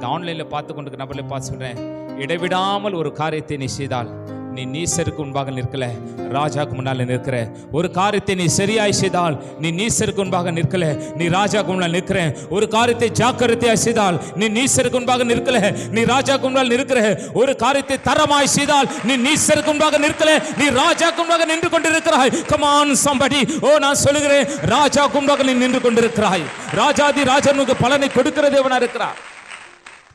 இங்க ஆன்லைனில் பார்த்து கொண்டு நபர்களை பார்த்து சொல்றேன். இடைவிடாமல் ஒரு காரியத்தை நீ செய்தால் நீ நீசருக்கு முன்பாக நிற்கல ராஜாக்கு முன்னால் நிற்கிற. ஒரு காரியத்தை நீ சரியாய் செய்தால் நீ நீசருக்கு முன்பாக நிற்கல நீ ராஜாக்கு முன்னால் நிற்கிற. ஒரு காரியத்தை ஜாக்கிரதையாய் செய்தால் நீ நீசருக்கு முன்பாக நிற்கல நீ ராஜாக்கு முன்னால் நிற்கிற. ஒரு காரியத்தை தரமாய் செய்தால் நீ நீசருக்கு முன்பாக நிற்கல நீ ராஜாக்கு முன்பாக நின்று கொண்டிருக்கிறாய். கமான் சம்படி ஓ நான் சொல்லுகிறேன் ராஜாக்கு முன்பாக நீ நின்று கொண்டிருக்கிறாய். ராஜாதி ராஜனுக்கு பலனை கொடுக்கிற தேவனா இருக்கிறார்.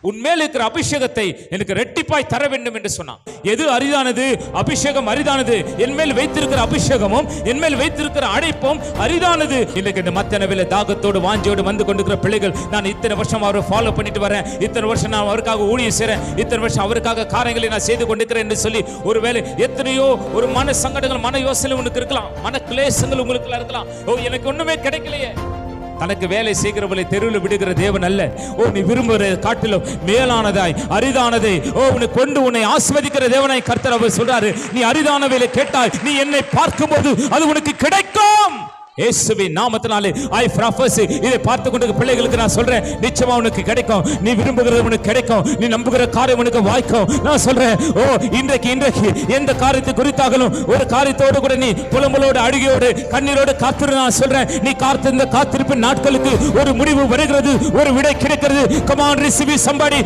உன்மேல் இருக்கிற அபிஷேகத்தை எனக்கு ரெட்டிப்பாய் தர வேண்டும் என்று சொன்னான். எது அரிதானது? அபிஷேகம் அரிதானது. என் மேல் வைத்திருக்கிற அபிஷேகமும் என் மேல் வைத்திருக்கிற அழைப்பும் அரிதானது. இன்னைக்கு இந்த மத்தனவில தாகத்தோடு வாஞ்சியோடு வந்து கொண்டிருக்கிற பிள்ளைகள் நான் இத்தனை வருஷம் அவரை ஃபாலோ பண்ணிட்டு வரேன். இத்தனை வருஷம் நான் அவருக்காக ஊழியம் செய்றேன். இத்தனை வருஷம் அவருக்காக காரியங்களை நான் செய்து கொண்டிருக்கிறேன் என்று சொல்லி ஒருவேளை எத்தனையோ ஒரு மன சங்கடங்கள் மன யோசனை உனக்கு இருக்கலாம். மன கிளேசங்கள் உங்களுக்கு இருக்கலாம். ஓ எனக்கு ஒண்ணுமே கிடைக்கலையே. தனக்கு வேலை செய்கிறவர்களை தெருவில் விடுகிற தேவன் அல்ல. ஓ நீ விரும்புகிற காட்டிலும் மேலானதாய் அரிதானதை ஓ உன்னை கொண்டு உன்னை ஆஸ்வதிக்கிற தேவனாய் கர்த்தர் அவர் சொல்றாரு. நீ அரிதானவைகளை கேட்டாய் நீ என்னை பார்க்கும்போது அது உனக்கு கிடைக்கும். இயேசுவின் நாமத்தினாலே ஐ ப்ராஃபஸ் இதை பார்த்து கொண்டு பிள்ளைகளுக்கு நான் சொல்றேன் நிச்சயமா உனக்கு கிடைக்கும். நீ விரும்புகிறது உனக்கு கிடைக்கும். நீ நம்புகிற காரியம் உனக்கு வாய்க்கும். நான் சொல்றேன் ஓ இன்றைக்கு இன்றைக்கு எந்த காரியத்தை குறித்தாகலும் ஒரு காரியத்தோடு கூட நீ புலம்பலோடு அழுகையோடு கண்ணீரோடு காத்திரு. நான் சொல்றேன் நீ காத்திருந்த காத்திருப்பின் நாட்களுக்கு ஒரு முடிவு வருகிறது ஒரு விடை கிடைக்கிறது. Come on ரிசிவி somebody